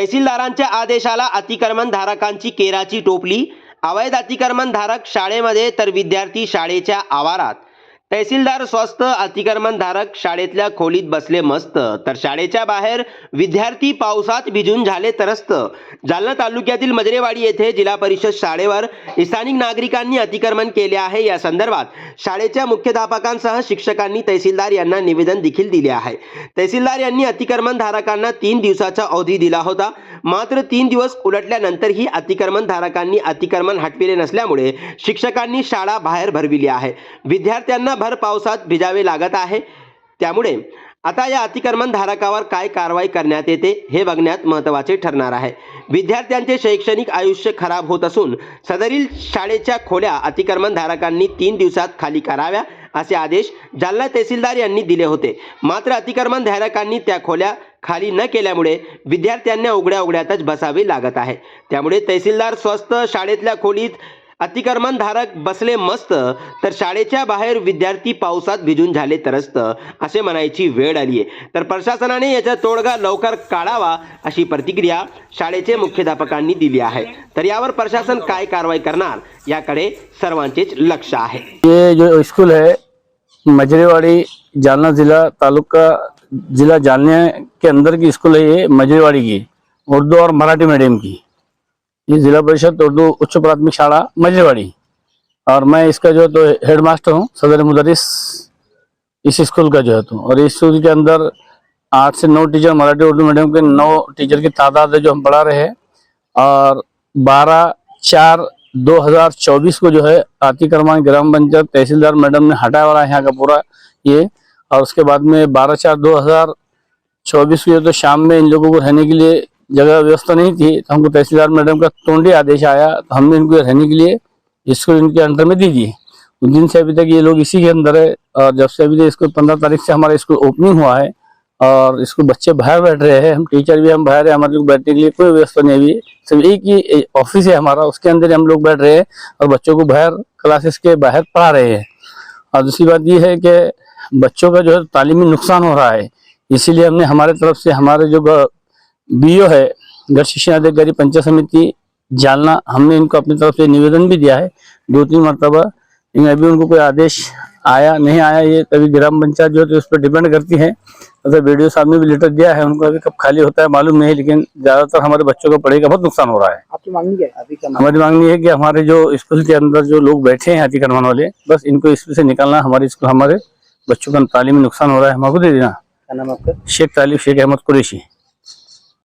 तहसीलदारांच्या आदेशाला अतिक्रमण धारकांची केराची टोपली अवैध अतिक्रमण धारक शाळेमध्ये तर विद्यार्थी शाळेच्या आवारात. तहसीलदार स्वस्त अतिक्रमण धारक शाळेतल्या खोलीत बसले मस्त. तर शाळेच्या बाहेर विद्यार्थी पावसात भिजून झाले तरस्त. जालना तालुक्यातील मजरेवाडी येथे जिल्हा परिषद शाळेवर स्थानिक नागरिकांनी अतिक्रमण केले आहे. या संदर्भात शाळेच्या मुख्याध्यापकांसह शिक्षकांनी तहसीलदार यांना निवेदन देखील दिले आहे. तहसीलदार यांनी अतिक्रमण धारकांना तीन दिवसाचा अवधी दिला होता. मात्र तीन दिवस उलटल्यानंतरही अतिक्रमण धारकांनी अतिक्रमण हटविले नसल्यामुळे शिक्षकांनी शाळा बाहेर भरविली आहे. विद्यार्थ्यांना भर पावसात भिजावे लागत आहे. त्यामुळे आता या अतिक्रमण धारकावर काय कारवाई करण्यात येते हे बघण्यात महत्त्वाचे ठरणार आहे. विद्यार्थ्यांचे शैक्षणिक आयुष्य खराब होत असून सदरील शाळेच्या खोल्या अतिक्रमण धारकांनी तीन दिवसात खाली कराव्या असे आदेश जालना तहसीलदार यांनी दिले होते. मात्र अतिक्रमण धारकांनी त्या खोल्या खाली न केल्यामुळे विद्यार्थ्यांना उघड्या उघड्यातच बसावे लागत आहे. त्यामुळे तहसीलदार स्वस्त शाळेतल्या खोलीत अतिक्रमणधारक बसले मस्त तर शाळेच्या बाहेर विद्यार्थी पावसात भिजून झाले तरस्त असे म्हणायची वेळ आली आहे. तर प्रशासनाने याचा तोडगा लवकर काढावा अशी प्रतिक्रिया शाळेचे मुख्याध्यापकांनी दिली आहे. तर यावर प्रशासन काय कारवाई करणार याकडे सर्वांचेच लक्ष आहे. ये जो स्कूल है मजरेवाड़ी जालना जिला तालुका जिला जालने के अंदर की स्कूल है ये मजरेवाड़ी की, उर्दू और मराठी मीडियम की। ये जिला परिषद, उर्दू उच्च प्राथमिक शाला, मजरेवाड़ी। और मैं इसका जो है तो हेड मास्टर हूँ, सदर मुदरिस, इस स्कूल का जो है तो। और इस स्कूल के अंदर आठ से नौ टीचर मराठी उर्दू मीडियम के नौ टीचर की तादाद है जो हम पढ़ा रहे हैं। और बारह चार 2024 को जो है अतिक्रमण ग्राम पंचायत तहसीलदार मैडम ने हटाया वाला है यहाँ का पूरा ये। और उसके बाद में बारह चार दो हज़ार चौबीस को तो शाम में इन लोगों को रहने के लिए जगह व्यवस्था नहीं थी तो हमको तहसीलदार मैडम का तोंडी आदेश आया तो हमने इनको रहने के लिए स्कूल इनके अंडर में दे दिए। उस दिन से अभी तक ये लोग इसी के अंदर है, और जब से अभी तक इसको पंद्रह तारीख से हमारा स्कूल ओपनिंग हुआ है, और इसको बच्चे बाहर बैठ रहे हैं, हम टीचर भी हम बाहर है, हमारे लोग बैठने के लिए कोई व्यवस्था नहीं हुई सिर्फ़ एक ही ऑफ़िस है हमारा, उसके अंदर हम लोग बैठ रहे हैं, और बच्चों को बाहर क्लासेस के बाहर पढ़ा रहे हैं। और दूसरी बात ये है कि बच्चों का जो है तालीमी नुकसान हो रहा है। इसीलिए हमने हमारे तरफ़ से हमारे जो बीओ है घर शिक्षा अधिकारी पंचायत समिति जालना हमने इनको अपनी तरफ़ से निवेदन भी दिया है। दो तीन मरतबा लेकिन अभी उनको कोई आदेश आया नहीं आया ये तभी ग्राम पंचायत जो है तो उस पर डिपेंड करती है। मतलब वीडियो साहब ने भी लेटर दिया है उनको अभी कब खाली होता है मालूम नहीं लेकिन ज़्यादातर हमारे बच्चों का पढ़ाई का बहुत नुकसान हो रहा है। आपकी मांगनी क्या है? अभी क्या हमारी मांगनी है कि हमारे जो स्कूल के अंदर जो लोग बैठे हैं अतिक्रमण वाले बस इनको स्कूल से निकालना हमारे स्कूल हमारे बच्चों का तालीमी नुकसान हो रहा है हमको दे देना क्या नाम आपका? शेख तालीफ शेख अहमद कुरैशी।